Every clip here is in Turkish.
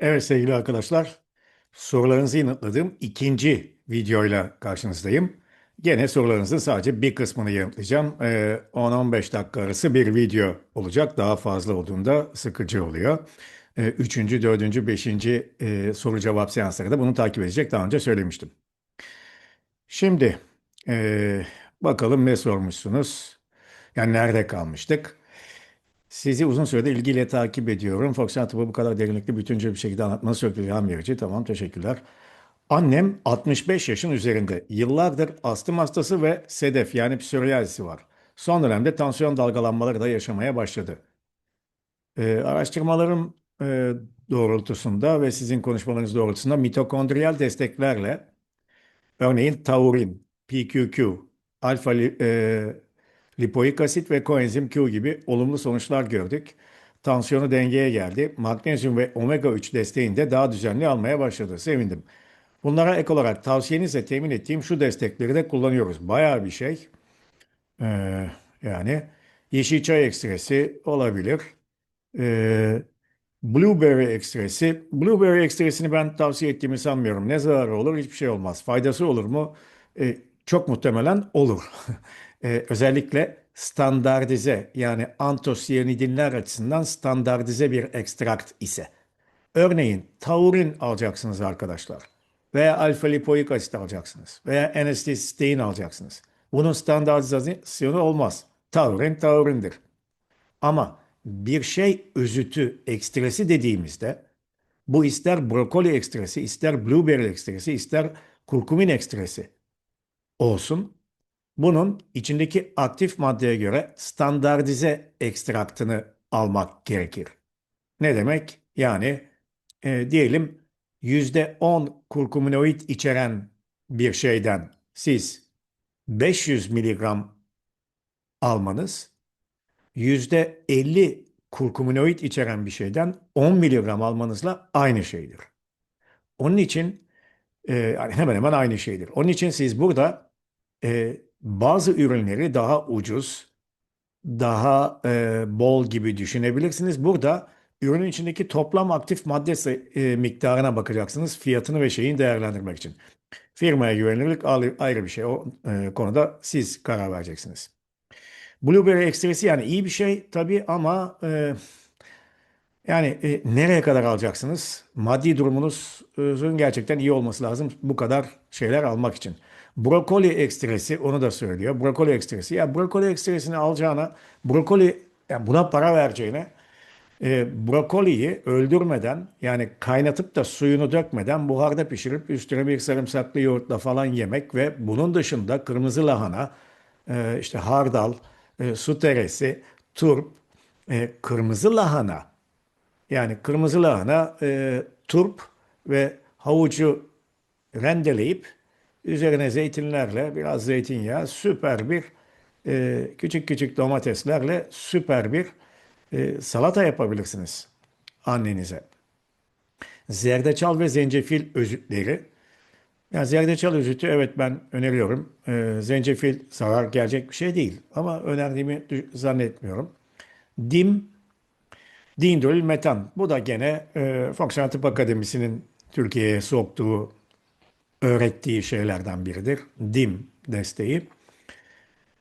Evet sevgili arkadaşlar, sorularınızı yanıtladığım ikinci videoyla karşınızdayım. Gene sorularınızın sadece bir kısmını yanıtlayacağım. Ee, 10-15 dakika arası bir video olacak. Daha fazla olduğunda sıkıcı oluyor. Ee, Üçüncü, dördüncü, beşinci e, soru cevap seansları da bunu takip edecek. Daha önce söylemiştim. Şimdi e, bakalım ne sormuşsunuz? Yani nerede kalmıştık? Sizi uzun süredir ilgiyle takip ediyorum. Foxtrot tıbbı bu kadar derinlikli, bütüncül bir şekilde anlatmanız çok ilham verici. Tamam, teşekkürler. Annem 65 yaşın üzerinde. Yıllardır astım hastası ve sedef yani psoriazisi var. Son dönemde tansiyon dalgalanmaları da yaşamaya başladı. Ee, araştırmalarım e, doğrultusunda ve sizin konuşmalarınız doğrultusunda mitokondriyal desteklerle örneğin taurin, PQQ, alfa e, lipoik asit ve koenzim Q gibi olumlu sonuçlar gördük. Tansiyonu dengeye geldi. Magnezyum ve omega 3 desteğini de daha düzenli almaya başladı. Sevindim. Bunlara ek olarak tavsiyenizle temin ettiğim şu destekleri de kullanıyoruz. Bayağı bir şey. Ee, yani yeşil çay ekstresi olabilir. Ee, blueberry ekstresi. Blueberry ekstresini ben tavsiye ettiğimi sanmıyorum. Ne zararı olur? Hiçbir şey olmaz. Faydası olur mu? Ee, çok muhtemelen olur. Ee, özellikle standartize yani antosiyanidinler açısından standartize bir ekstrakt ise. Örneğin taurin alacaksınız arkadaşlar. Veya alfa lipoik asit alacaksınız. Veya N-acetylcystein alacaksınız. Bunun standartizasyonu olmaz. Taurin taurindir. Ama bir şey özütü ekstresi dediğimizde bu ister brokoli ekstresi, ister blueberry ekstresi, ister kurkumin ekstresi olsun. Bunun içindeki aktif maddeye göre standartize ekstraktını almak gerekir. Ne demek? Yani e, diyelim %10 kurkuminoid içeren bir şeyden siz 500 miligram almanız %50 kurkuminoid içeren bir şeyden 10 miligram almanızla aynı şeydir. Onun için e, hemen hemen aynı şeydir. Onun için siz burada e, bazı ürünleri daha ucuz, daha e, bol gibi düşünebilirsiniz. Burada ürünün içindeki toplam aktif madde e, miktarına bakacaksınız fiyatını ve şeyini değerlendirmek için. Firmaya güvenilirlik ayrı bir şey. O e, konuda siz karar vereceksiniz. Blueberry ekstresi yani iyi bir şey tabii ama e, yani e, nereye kadar alacaksınız? Maddi durumunuzun gerçekten iyi olması lazım bu kadar şeyler almak için. Brokoli ekstresi onu da söylüyor. Brokoli ekstresi. Ya brokoli ekstresini alacağına brokoli yani buna para vereceğine e, brokoliyi öldürmeden yani kaynatıp da suyunu dökmeden buharda pişirip üstüne bir sarımsaklı yoğurtla falan yemek ve bunun dışında kırmızı lahana, e, işte hardal, e, su teresi, turp, e, kırmızı lahana yani kırmızı lahana, e, turp ve havucu rendeleyip üzerine zeytinlerle biraz zeytinyağı süper bir e, küçük küçük domateslerle süper bir e, salata yapabilirsiniz annenize. Zerdeçal ve zencefil özütleri. Yani zerdeçal özütü evet ben öneriyorum. E, zencefil zarar gelecek bir şey değil ama önerdiğimi zannetmiyorum. Dim Dindol metan. Bu da gene e, Fonksiyonel Tıp Akademisi'nin Türkiye'ye soktuğu, öğrettiği şeylerden biridir. DIM desteği.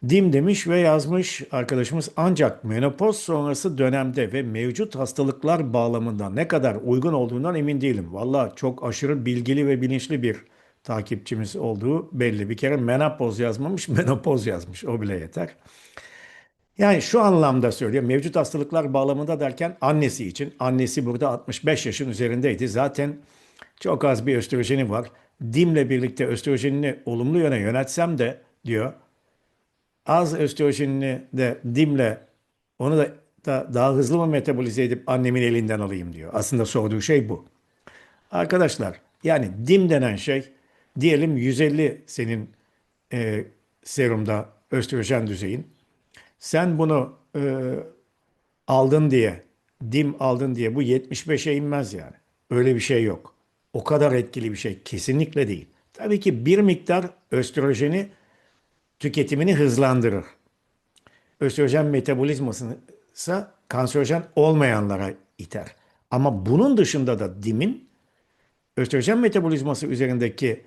DIM demiş ve yazmış arkadaşımız ancak menopoz sonrası dönemde ve mevcut hastalıklar bağlamında ne kadar uygun olduğundan emin değilim. Valla çok aşırı bilgili ve bilinçli bir takipçimiz olduğu belli. Bir kere menopoz yazmamış, menopoz yazmış. O bile yeter. Yani şu anlamda söylüyor. Mevcut hastalıklar bağlamında derken annesi için. Annesi burada 65 yaşın üzerindeydi. Zaten çok az bir östrojeni var. Dimle birlikte östrojenini olumlu yöne yönetsem de diyor. Az östrojenini de dimle onu da, da daha hızlı mı metabolize edip annemin elinden alayım diyor. Aslında sorduğu şey bu. Arkadaşlar yani dim denen şey diyelim 150 senin e, serumda östrojen düzeyin. Sen bunu e, aldın diye, dim aldın diye bu 75'e inmez yani. Öyle bir şey yok. O kadar etkili bir şey kesinlikle değil. Tabii ki bir miktar östrojeni tüketimini hızlandırır. Östrojen metabolizmasını ise kanserojen olmayanlara iter. Ama bunun dışında da DİM'in östrojen metabolizması üzerindeki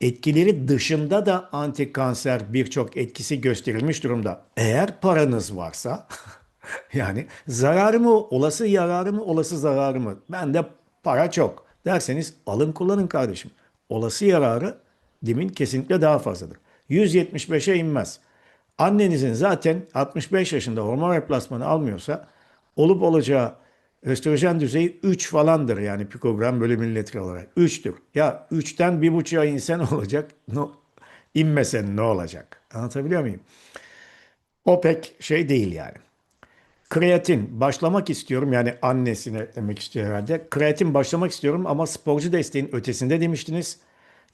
etkileri dışında da antikanser birçok etkisi gösterilmiş durumda. Eğer paranız varsa yani zararı mı, olası yararı mı, olası zararı mı? Bende para çok derseniz alın kullanın kardeşim. Olası yararı dimin kesinlikle daha fazladır. 175'e inmez. Annenizin zaten 65 yaşında hormon replasmanı almıyorsa olup olacağı östrojen düzeyi 3 falandır yani pikogram bölü mililitre olarak. 3'tür. Ya 3'ten 1,5'a insen olacak. No, inmesen ne olacak? Anlatabiliyor muyum? O pek şey değil yani. Kreatin başlamak istiyorum yani annesine demek istiyor herhalde. Kreatin başlamak istiyorum ama sporcu desteğin ötesinde demiştiniz.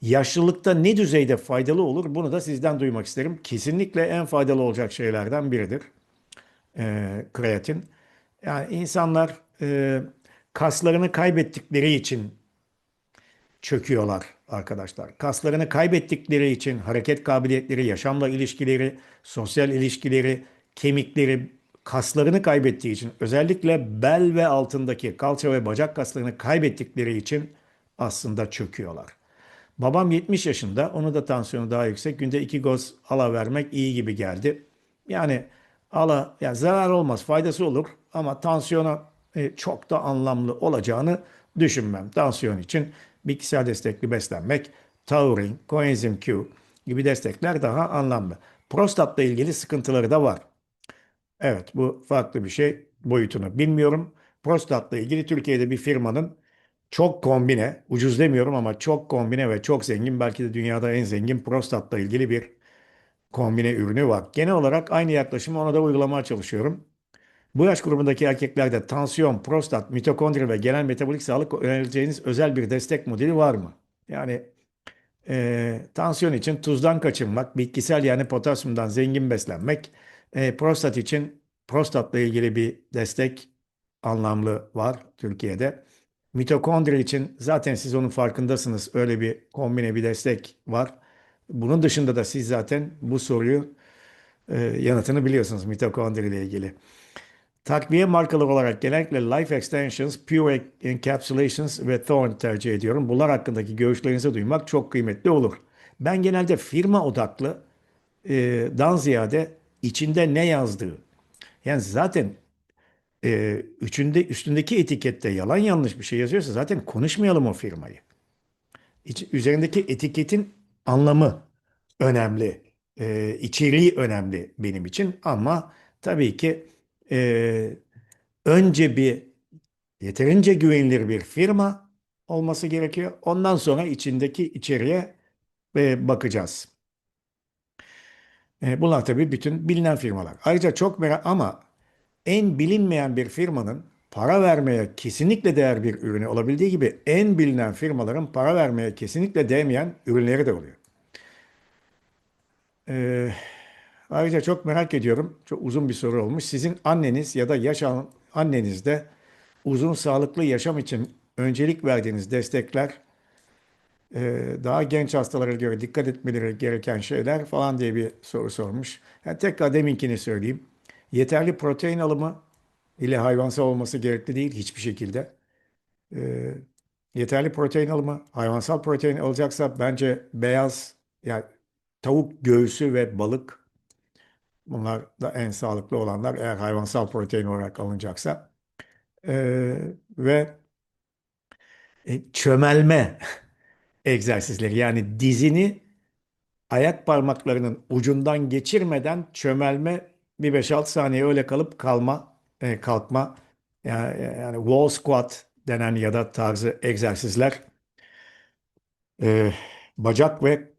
Yaşlılıkta ne düzeyde faydalı olur bunu da sizden duymak isterim. Kesinlikle en faydalı olacak şeylerden biridir e, kreatin. Yani insanlar e, kaslarını kaybettikleri için çöküyorlar arkadaşlar. Kaslarını kaybettikleri için hareket kabiliyetleri, yaşamla ilişkileri, sosyal ilişkileri, kemikleri, kaslarını kaybettiği için özellikle bel ve altındaki kalça ve bacak kaslarını kaybettikleri için aslında çöküyorlar. Babam 70 yaşında, onu da tansiyonu daha yüksek. Günde iki goz ala vermek iyi gibi geldi. Yani ala, yani zarar olmaz, faydası olur ama tansiyona e, çok da anlamlı olacağını düşünmem. Tansiyon için bitkisel destekli beslenmek, taurin, koenzim Q gibi destekler daha anlamlı. Prostatla ilgili sıkıntıları da var. Evet, bu farklı bir şey. Boyutunu bilmiyorum. Prostatla ilgili Türkiye'de bir firmanın çok kombine, ucuz demiyorum ama çok kombine ve çok zengin, belki de dünyada en zengin prostatla ilgili bir kombine ürünü var. Genel olarak aynı yaklaşımı ona da uygulamaya çalışıyorum. Bu yaş grubundaki erkeklerde tansiyon, prostat, mitokondri ve genel metabolik sağlık önereceğiniz özel bir destek modeli var mı? Yani e, tansiyon için tuzdan kaçınmak, bitkisel yani potasyumdan zengin beslenmek, e, prostat için prostatla ilgili bir destek anlamlı var Türkiye'de. Mitokondri için zaten siz onun farkındasınız. Öyle bir kombine bir destek var. Bunun dışında da siz zaten bu soruyu e, yanıtını biliyorsunuz mitokondri ile ilgili. Takviye markaları olarak genellikle Life Extensions, Pure Encapsulations ve Thorn tercih ediyorum. Bunlar hakkındaki görüşlerinizi duymak çok kıymetli olur. Ben genelde firma odaklı e, dan ziyade içinde ne yazdığı. Yani zaten e, üçünde, üstündeki etikette yalan yanlış bir şey yazıyorsa zaten konuşmayalım o firmayı. İç, üzerindeki etiketin anlamı önemli, e, içeriği önemli benim için ama tabii ki e, önce bir yeterince güvenilir bir firma olması gerekiyor. Ondan sonra içindeki içeriğe e, bakacağız. E, bunlar tabii bütün bilinen firmalar. Ayrıca çok merak ama en bilinmeyen bir firmanın para vermeye kesinlikle değer bir ürünü olabildiği gibi en bilinen firmaların para vermeye kesinlikle değmeyen ürünleri de oluyor. Ee, ayrıca çok merak ediyorum, çok uzun bir soru olmuş. Sizin anneniz ya da yaşayan annenizde uzun sağlıklı yaşam için öncelik verdiğiniz destekler, daha genç hastalara göre dikkat etmeleri gereken şeyler falan diye bir soru sormuş. Yani tekrar deminkini söyleyeyim. Yeterli protein alımı ile hayvansal olması gerekli değil hiçbir şekilde. Ee, yeterli protein alımı, hayvansal protein alacaksa bence beyaz yani tavuk göğsü ve balık bunlar da en sağlıklı olanlar eğer hayvansal protein olarak alınacaksa. Ee, ve e, çömelme egzersizleri yani dizini ayak parmaklarının ucundan geçirmeden çömelme bir 5-6 saniye öyle kalıp kalma, e, kalkma yani, yani wall squat denen ya da tarzı egzersizler e, bacak ve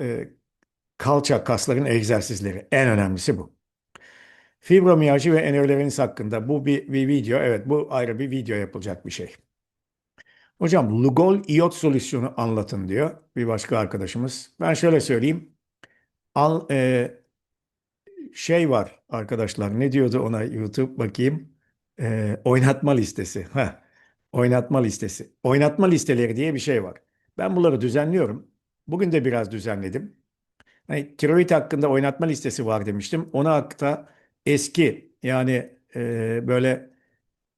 e, kalça kasların egzersizleri. En önemlisi bu. Fibromiyalji ve eneuroleriniz hakkında bu bir, bir video. Evet bu ayrı bir video yapılacak bir şey. Hocam Lugol iot solüsyonu anlatın diyor bir başka arkadaşımız. Ben şöyle söyleyeyim. Al, e, şey var arkadaşlar ne diyordu ona YouTube bakayım. Ee, oynatma listesi. Heh, oynatma listesi. Oynatma listeleri diye bir şey var. Ben bunları düzenliyorum. Bugün de biraz düzenledim. Hani tiroid hakkında oynatma listesi var demiştim. Ona hatta eski yani e, böyle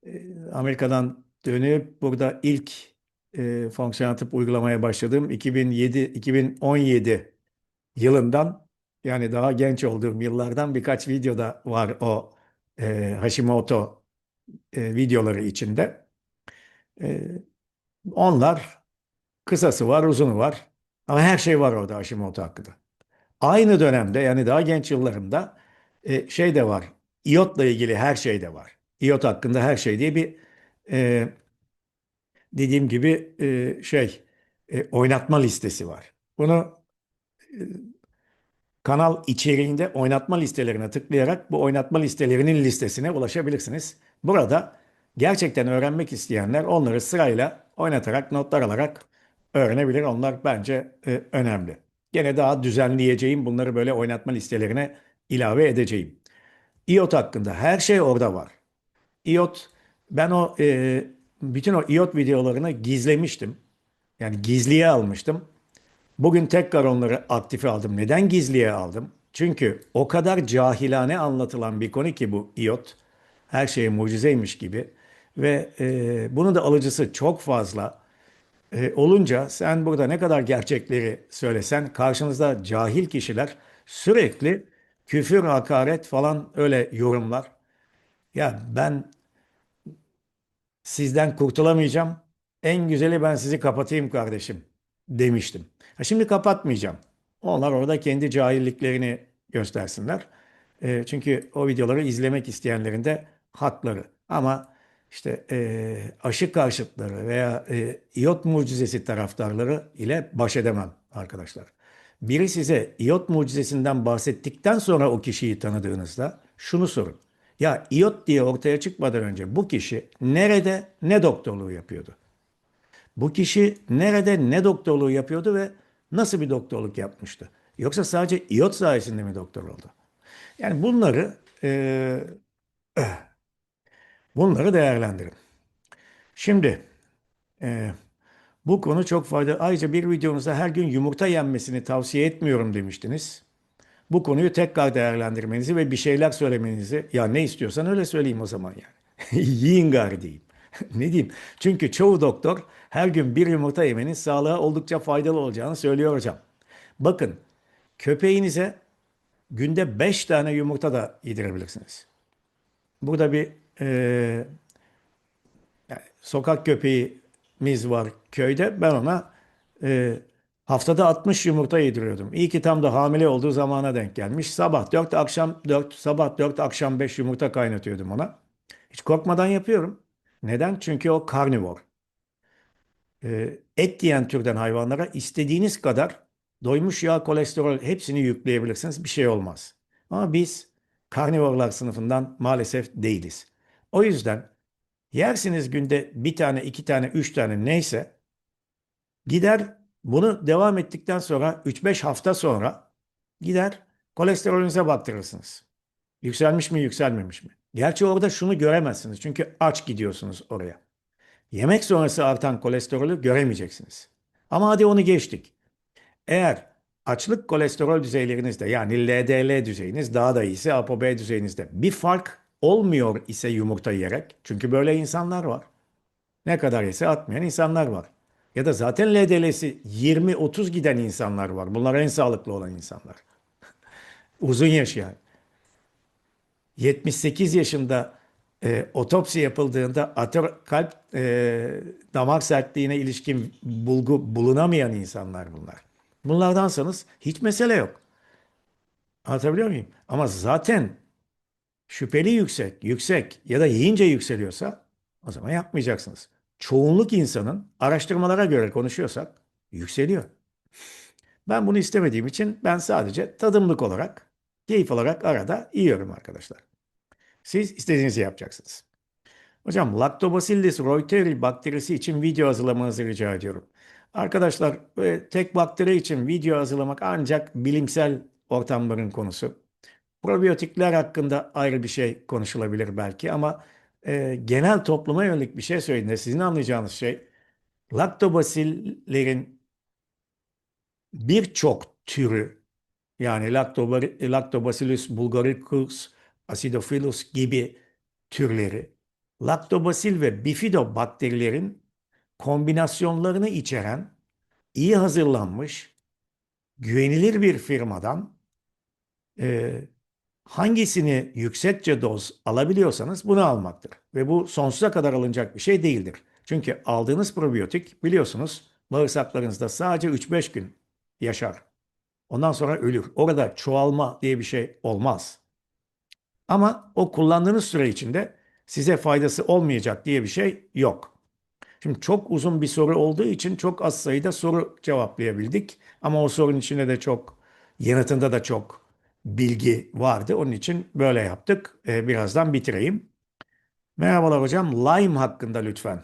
e, Amerika'dan dönüp burada ilk e, fonksiyon tıp uygulamaya başladığım 2007-2017 yılından yani daha genç olduğum yıllardan birkaç videoda var o e, Hashimoto e, videoları içinde. E, onlar kısası var, uzunu var. Ama her şey var orada Hashimoto hakkında. Aynı dönemde yani daha genç yıllarımda e, şey de var. İyotla ilgili her şey de var. İyot hakkında her şey diye bir e, dediğim gibi e, şey e, oynatma listesi var. Bunu e, kanal içeriğinde oynatma listelerine tıklayarak bu oynatma listelerinin listesine ulaşabilirsiniz. Burada gerçekten öğrenmek isteyenler onları sırayla oynatarak, notlar alarak öğrenebilir. Onlar bence e, önemli. Gene daha düzenleyeceğim bunları böyle oynatma listelerine ilave edeceğim. İyot hakkında her şey orada var. İyot ben o e, bütün o iot videolarını gizlemiştim. Yani gizliye almıştım. Bugün tekrar onları aktife aldım. Neden gizliye aldım? Çünkü o kadar cahilane anlatılan bir konu ki bu iot. Her şey mucizeymiş gibi. Ve e, bunun da alıcısı çok fazla e, olunca sen burada ne kadar gerçekleri söylesen karşınızda cahil kişiler sürekli küfür, hakaret falan öyle yorumlar. Ya ben sizden kurtulamayacağım. En güzeli ben sizi kapatayım kardeşim demiştim. Ha, şimdi kapatmayacağım. Onlar orada kendi cahilliklerini göstersinler. E, çünkü o videoları izlemek isteyenlerin de hakları. Ama işte e, aşı karşıtları veya e, iot mucizesi taraftarları ile baş edemem arkadaşlar. Biri size iot mucizesinden bahsettikten sonra o kişiyi tanıdığınızda şunu sorun. Ya iot diye ortaya çıkmadan önce bu kişi nerede ne doktorluğu yapıyordu? Bu kişi nerede ne doktorluğu yapıyordu ve nasıl bir doktorluk yapmıştı? Yoksa sadece iot sayesinde mi doktor oldu? Yani bunları e, bunları değerlendirin. Şimdi e, bu konu çok faydalı. Ayrıca bir videonuzda her gün yumurta yenmesini tavsiye etmiyorum demiştiniz. Bu konuyu tekrar değerlendirmenizi ve bir şeyler söylemenizi ya ne istiyorsan öyle söyleyeyim o zaman yani. Yiyin gari diyeyim. ne diyeyim? Çünkü çoğu doktor her gün bir yumurta yemenin sağlığa oldukça faydalı olacağını söylüyor hocam. Bakın köpeğinize günde 5 tane yumurta da yedirebilirsiniz. Burada bir e, yani sokak köpeğimiz var köyde. Ben ona e, haftada 60 yumurta yediriyordum. İyi ki tam da hamile olduğu zamana denk gelmiş. Sabah 4, akşam 4, sabah 4, akşam 5 yumurta kaynatıyordum ona. Hiç korkmadan yapıyorum. Neden? Çünkü o karnivor. Ee, et yiyen türden hayvanlara istediğiniz kadar doymuş yağ, kolesterol hepsini yükleyebilirsiniz. Bir şey olmaz. Ama biz karnivorlar sınıfından maalesef değiliz. O yüzden yersiniz günde bir tane, iki tane, üç tane neyse gider bunu devam ettikten sonra 3-5 hafta sonra gider kolesterolünüze baktırırsınız. Yükselmiş mi, yükselmemiş mi? Gerçi orada şunu göremezsiniz. Çünkü aç gidiyorsunuz oraya. Yemek sonrası artan kolesterolü göremeyeceksiniz. Ama hadi onu geçtik. Eğer açlık kolesterol düzeylerinizde yani LDL düzeyiniz daha da iyisi ApoB düzeyinizde bir fark olmuyor ise yumurta yiyerek çünkü böyle insanlar var. Ne kadar yese atmayan insanlar var. Ya da zaten LDL'si 20-30 giden insanlar var. Bunlar en sağlıklı olan insanlar. Uzun yaşayan. 78 yaşında e, otopsi yapıldığında atör, kalp e, damar sertliğine ilişkin bulgu bulunamayan insanlar bunlar. Bunlardansanız hiç mesele yok. Anlatabiliyor muyum? Ama zaten şüpheli yüksek, yüksek ya da yiyince yükseliyorsa o zaman yapmayacaksınız. Çoğunluk insanın araştırmalara göre konuşuyorsak yükseliyor. Ben bunu istemediğim için ben sadece tadımlık olarak, keyif olarak arada yiyorum arkadaşlar. Siz istediğinizi yapacaksınız. Hocam Lactobacillus reuteri bakterisi için video hazırlamanızı rica ediyorum. Arkadaşlar tek bakteri için video hazırlamak ancak bilimsel ortamların konusu. Probiyotikler hakkında ayrı bir şey konuşulabilir belki ama e, genel topluma yönelik bir şey söylediğinde sizin anlayacağınız şey laktobasillerin birçok türü yani Lactobacillus bulgaricus, Acidophilus gibi türleri laktobasil ve bifidobakterilerin kombinasyonlarını içeren iyi hazırlanmış, güvenilir bir firmadan e, hangisini yüksekçe doz alabiliyorsanız bunu almaktır. Ve bu sonsuza kadar alınacak bir şey değildir. Çünkü aldığınız probiyotik biliyorsunuz bağırsaklarınızda sadece 3-5 gün yaşar. Ondan sonra ölür. Orada çoğalma diye bir şey olmaz. Ama o kullandığınız süre içinde size faydası olmayacak diye bir şey yok. Şimdi çok uzun bir soru olduğu için çok az sayıda soru cevaplayabildik. Ama o sorunun içinde de çok, yanıtında da çok bilgi vardı. Onun için böyle yaptık. Ee, birazdan bitireyim. Merhabalar hocam. Lyme hakkında lütfen.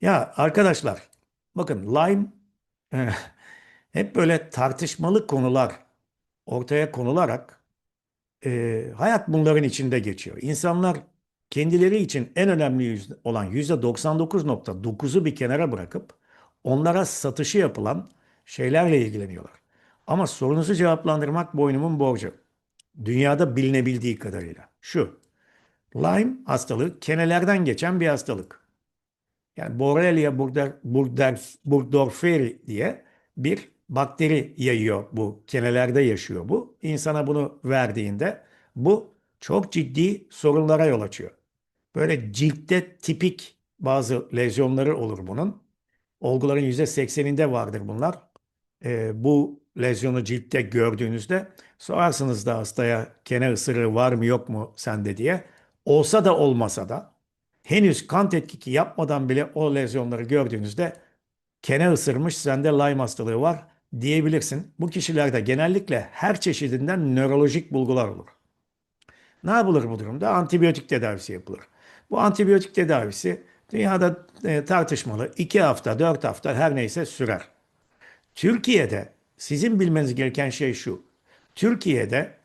Ya arkadaşlar, bakın Lyme e, hep böyle tartışmalı konular ortaya konularak e, hayat bunların içinde geçiyor. İnsanlar kendileri için en önemli yüzde, olan %99.9'u bir kenara bırakıp onlara satışı yapılan şeylerle ilgileniyorlar. Ama sorunuzu cevaplandırmak boynumun borcu. Dünyada bilinebildiği kadarıyla. Şu, Lyme hastalığı kenelerden geçen bir hastalık. Yani Borrelia burgdor- burgdor- burgdorferi diye bir bakteri yayıyor bu. Kenelerde yaşıyor bu. İnsana bunu verdiğinde bu çok ciddi sorunlara yol açıyor. Böyle ciltte tipik bazı lezyonları olur bunun. Olguların %80'inde vardır bunlar. Ee, bu lezyonu ciltte gördüğünüzde sorarsınız da hastaya kene ısırığı var mı yok mu sende diye. Olsa da olmasa da henüz kan tetkiki yapmadan bile o lezyonları gördüğünüzde kene ısırmış sende Lyme hastalığı var diyebilirsin. Bu kişilerde genellikle her çeşidinden nörolojik bulgular olur. Ne yapılır bu durumda? Antibiyotik tedavisi yapılır. Bu antibiyotik tedavisi dünyada e, tartışmalı 2 hafta, 4 hafta her neyse sürer. Türkiye'de sizin bilmeniz gereken şey şu. Türkiye'de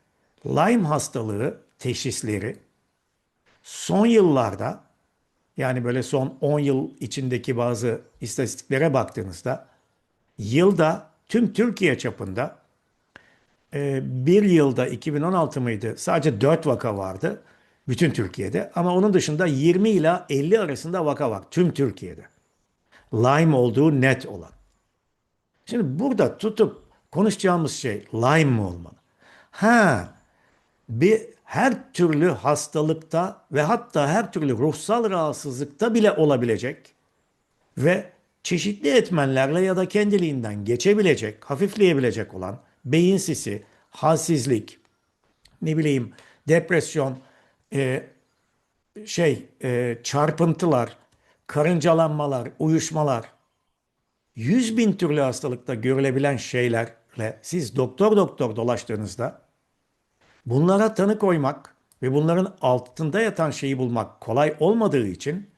Lyme hastalığı teşhisleri son yıllarda yani böyle son 10 yıl içindeki bazı istatistiklere baktığınızda yılda tüm Türkiye çapında e, bir yılda 2016 mıydı? Sadece 4 vaka vardı bütün Türkiye'de ama onun dışında 20 ila 50 arasında vaka var tüm Türkiye'de. Lyme olduğu net olan. Şimdi burada tutup konuşacağımız şey Lyme mı olmalı? Ha, bir her türlü hastalıkta ve hatta her türlü ruhsal rahatsızlıkta bile olabilecek ve çeşitli etmenlerle ya da kendiliğinden geçebilecek, hafifleyebilecek olan beyin sisi, halsizlik, ne bileyim depresyon, e, şey e, çarpıntılar, karıncalanmalar, uyuşmalar, 100 bin türlü hastalıkta görülebilen şeylerle siz doktor doktor dolaştığınızda bunlara tanı koymak ve bunların altında yatan şeyi bulmak kolay olmadığı için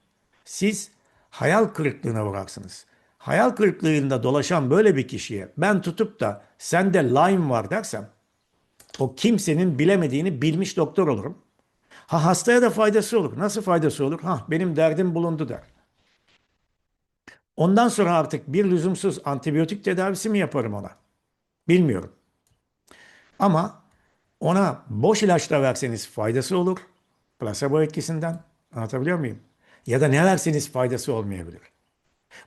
siz hayal kırıklığına uğrarsınız. Hayal kırıklığında dolaşan böyle bir kişiye ben tutup da sende Lyme var dersem o kimsenin bilemediğini bilmiş doktor olurum. Ha hastaya da faydası olur. Nasıl faydası olur? Ha benim derdim bulundu der. Ondan sonra artık bir lüzumsuz antibiyotik tedavisi mi yaparım ona? Bilmiyorum. Ama ona boş ilaç da verseniz faydası olur. Plasebo etkisinden. Anlatabiliyor muyum? Ya da ne verseniz faydası olmayabilir.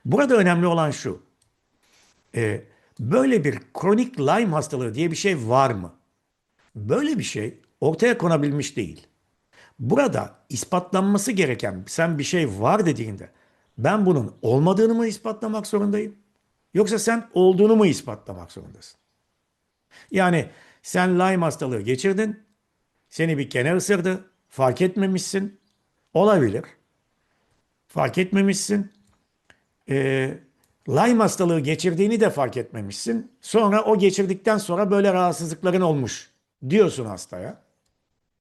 Burada önemli olan şu. e, böyle bir kronik Lyme hastalığı diye bir şey var mı? Böyle bir şey ortaya konabilmiş değil. Burada ispatlanması gereken sen bir şey var dediğinde ben bunun olmadığını mı ispatlamak zorundayım? Yoksa sen olduğunu mu ispatlamak zorundasın? Yani sen Lyme hastalığı geçirdin, seni bir kene ısırdı, fark etmemişsin. Olabilir. Fark etmemişsin. Ee, Lyme hastalığı geçirdiğini de fark etmemişsin. Sonra o geçirdikten sonra böyle rahatsızlıkların olmuş diyorsun hastaya.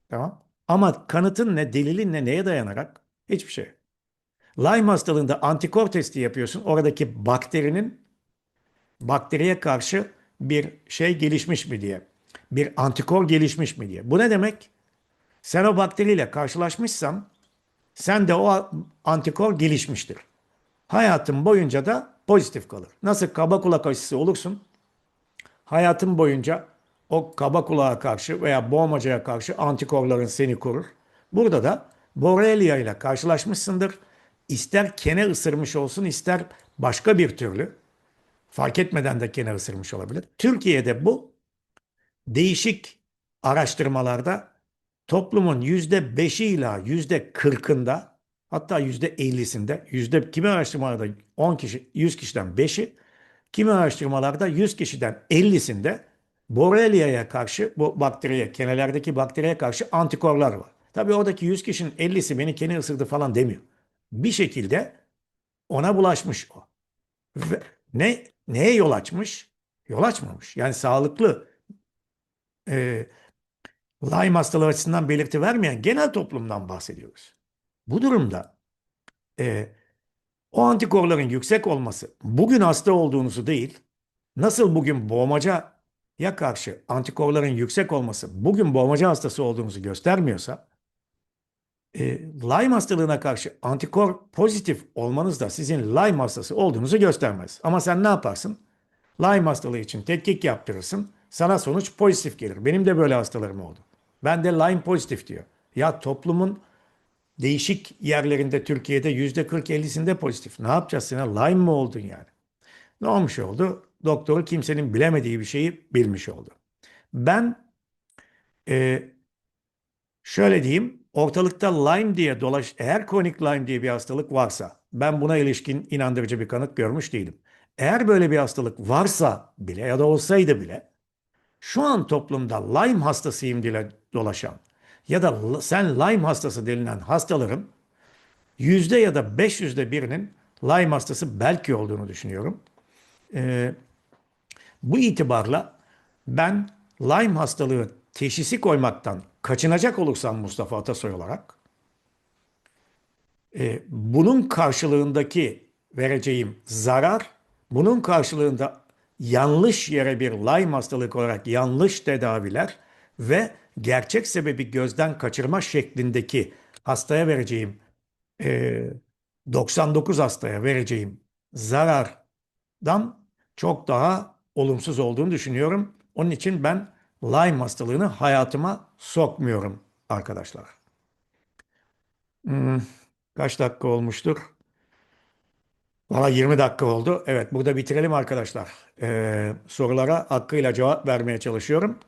Tamam. Ama kanıtın ne, delilin ne, neye dayanarak? Hiçbir şey. Lyme hastalığında antikor testi yapıyorsun. Oradaki bakterinin bakteriye karşı bir şey gelişmiş mi diye. Bir antikor gelişmiş mi diye. Bu ne demek? Sen o bakteriyle karşılaşmışsan sen de o antikor gelişmiştir. Hayatın boyunca da pozitif kalır. Nasıl kaba kulak aşısı olursun? Hayatın boyunca o kaba kulağa karşı veya boğmacaya karşı antikorların seni korur. Burada da Borrelia ile karşılaşmışsındır. İster kene ısırmış olsun ister başka bir türlü. Fark etmeden de kene ısırmış olabilir. Türkiye'de bu değişik araştırmalarda toplumun yüzde beşi ile yüzde kırkında hatta yüzde ellisinde yüzde kimi araştırmalarda 10 kişi 100 kişiden 5'i kimi araştırmalarda 100 kişiden 50'sinde Borrelia'ya karşı bu bakteriye kenelerdeki bakteriye karşı antikorlar var. Tabii oradaki 100 kişinin 50'si beni kene ısırdı falan demiyor. Bir şekilde ona bulaşmış o. Ve ne neye yol açmış? Yol açmamış. Yani sağlıklı e, Lyme hastalığı açısından belirti vermeyen genel toplumdan bahsediyoruz. Bu durumda e, o antikorların yüksek olması bugün hasta olduğunuzu değil, nasıl bugün boğmacaya karşı antikorların yüksek olması bugün boğmaca hastası olduğunuzu göstermiyorsa, e, Lyme hastalığına karşı antikor pozitif olmanız da sizin Lyme hastası olduğunuzu göstermez. Ama sen ne yaparsın? Lyme hastalığı için tetkik yaptırırsın. Sana sonuç pozitif gelir. Benim de böyle hastalarım oldu. Ben de Lyme pozitif diyor. Ya toplumun değişik yerlerinde Türkiye'de yüzde 40-50'sinde pozitif. Ne yapacağız sana? Lyme mı oldun yani? Ne olmuş oldu? Doktoru kimsenin bilemediği bir şeyi bilmiş oldu. Ben e, şöyle diyeyim, ortalıkta Lyme diye dolaş, eğer kronik Lyme diye bir hastalık varsa, ben buna ilişkin inandırıcı bir kanıt görmüş değilim. Eğer böyle bir hastalık varsa bile ya da olsaydı bile, şu an toplumda Lyme hastasıyım diye dolaşan ya da sen Lyme hastası denilen hastaların yüzde ya da 500'de birinin Lyme hastası belki olduğunu düşünüyorum. Ee, bu itibarla ben Lyme hastalığı teşhisi koymaktan kaçınacak olursam Mustafa Atasoy olarak e, bunun karşılığındaki vereceğim zarar, bunun karşılığında yanlış yere bir Lyme hastalık olarak yanlış tedaviler ve gerçek sebebi gözden kaçırma şeklindeki hastaya vereceğim e, 99 hastaya vereceğim zarardan çok daha olumsuz olduğunu düşünüyorum. Onun için ben Lyme hastalığını hayatıma sokmuyorum arkadaşlar. Hmm, kaç dakika olmuştur? Valla 20 dakika oldu. Evet burada bitirelim arkadaşlar. Ee, sorulara hakkıyla cevap vermeye çalışıyorum.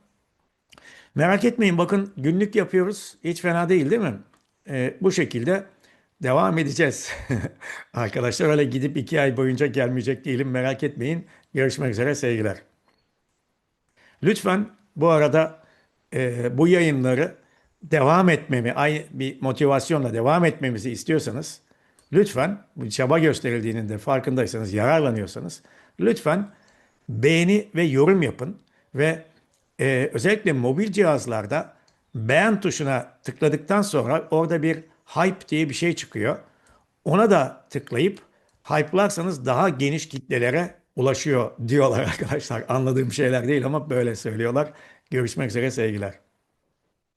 Merak etmeyin bakın günlük yapıyoruz. Hiç fena değil değil mi? Ee, bu şekilde devam edeceğiz. Arkadaşlar öyle gidip iki ay boyunca gelmeyecek değilim. Merak etmeyin. Görüşmek üzere sevgiler. Lütfen bu arada e, bu yayınları devam etmemi, ay, bir motivasyonla devam etmemizi istiyorsanız lütfen bu çaba gösterildiğinin de farkındaysanız, yararlanıyorsanız lütfen beğeni ve yorum yapın ve e, özellikle mobil cihazlarda beğen tuşuna tıkladıktan sonra orada bir hype diye bir şey çıkıyor. Ona da tıklayıp hype'larsanız daha geniş kitlelere ulaşıyor diyorlar arkadaşlar. Anladığım şeyler değil ama böyle söylüyorlar. Görüşmek üzere sevgiler.